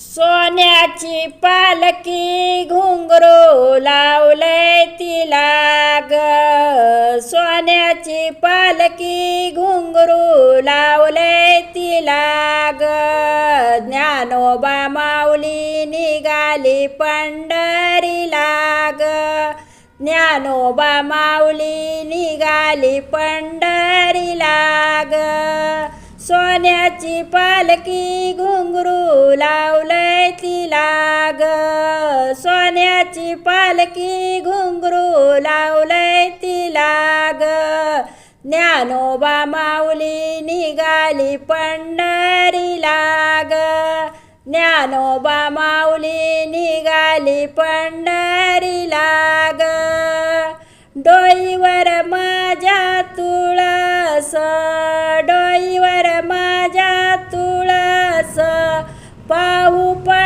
सोन्याची पालकी घुंगरू लावलंय तिला ग. सोन्याची पालकी घुंगरू लावलंय तिला ग. ज्ञानोबा माऊली निघाली पंढरीला ग. ज्ञानोबा माऊली निघाली पंढरीला ग. सोन्याची पालकी घुंगरू लावली पालकी घुंगरू लावलंय तिला ग. ज्ञानोबा माऊली निघाली पंढरीला ग. ज्ञानोबा माऊली निघाली पंढरीला ग. डोईवर माझ्या तुळस डोईवर माझ्या तुळस. पाहू पंढरीचा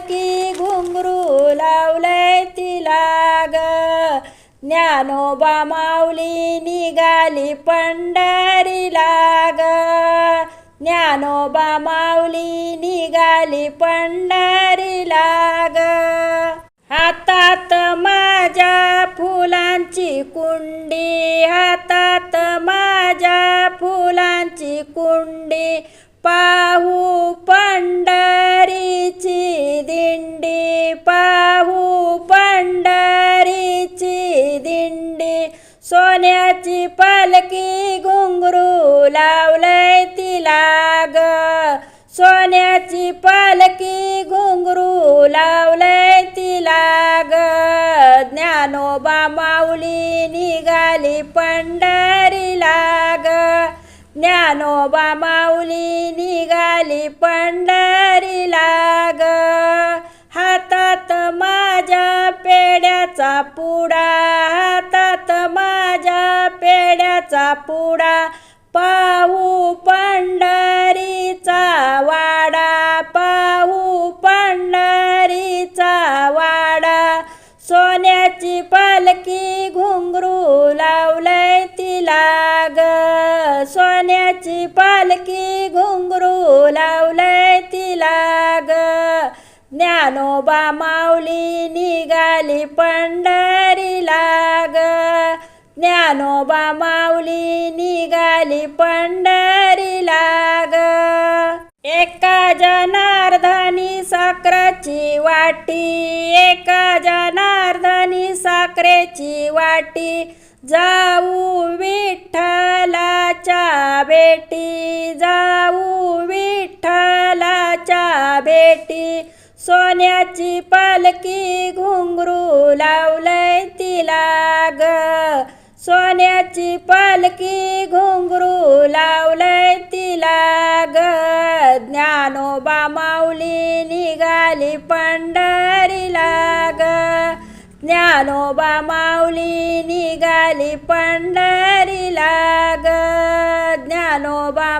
की घुंगरू लावलंय तिला ग. ज्ञानोबा माऊली निघाली पंढरीला ग. ज्ञानोबा माऊली निघाली पंढरीला ग. हातात माझ्या फुलांची कुंडी हातात माझ्या फुलांची कुंडी पाहू पंढरीची दिंडी पाहू पंढरीची दिंडी. सोन्याची पालखी घुंगरू लावलंय तिला ग. सोन्याची पालखी घुंगरू लावलंय तिला ग. ज्ञानोबा माऊली निघाली पंढरीला ग. ज्ञानोबा माऊली निघाली पंढरीला पुडा हातात माझ्या पेड्याचा पुडा. ज्ञानोबा माऊली निघाली पंढरीला ग. ज्ञानोबा माऊली निघाली पंढरीला ग. एका जनार्दनी साखरेची वाटी एका जनार्दनी साखरेची वाटी जाऊ विठ्ठलाच्या बेटी जाऊ सोन्याची पालखी घुंगरू लावलंय तिला ग. सोन्याची पालखी घुंगरू लावलंय तिला ग. ज्ञानोबा माऊली निघाली पंढरीला ग. ज्ञानोबा माऊली निघाली पंढरीला ग. ज्ञानोबा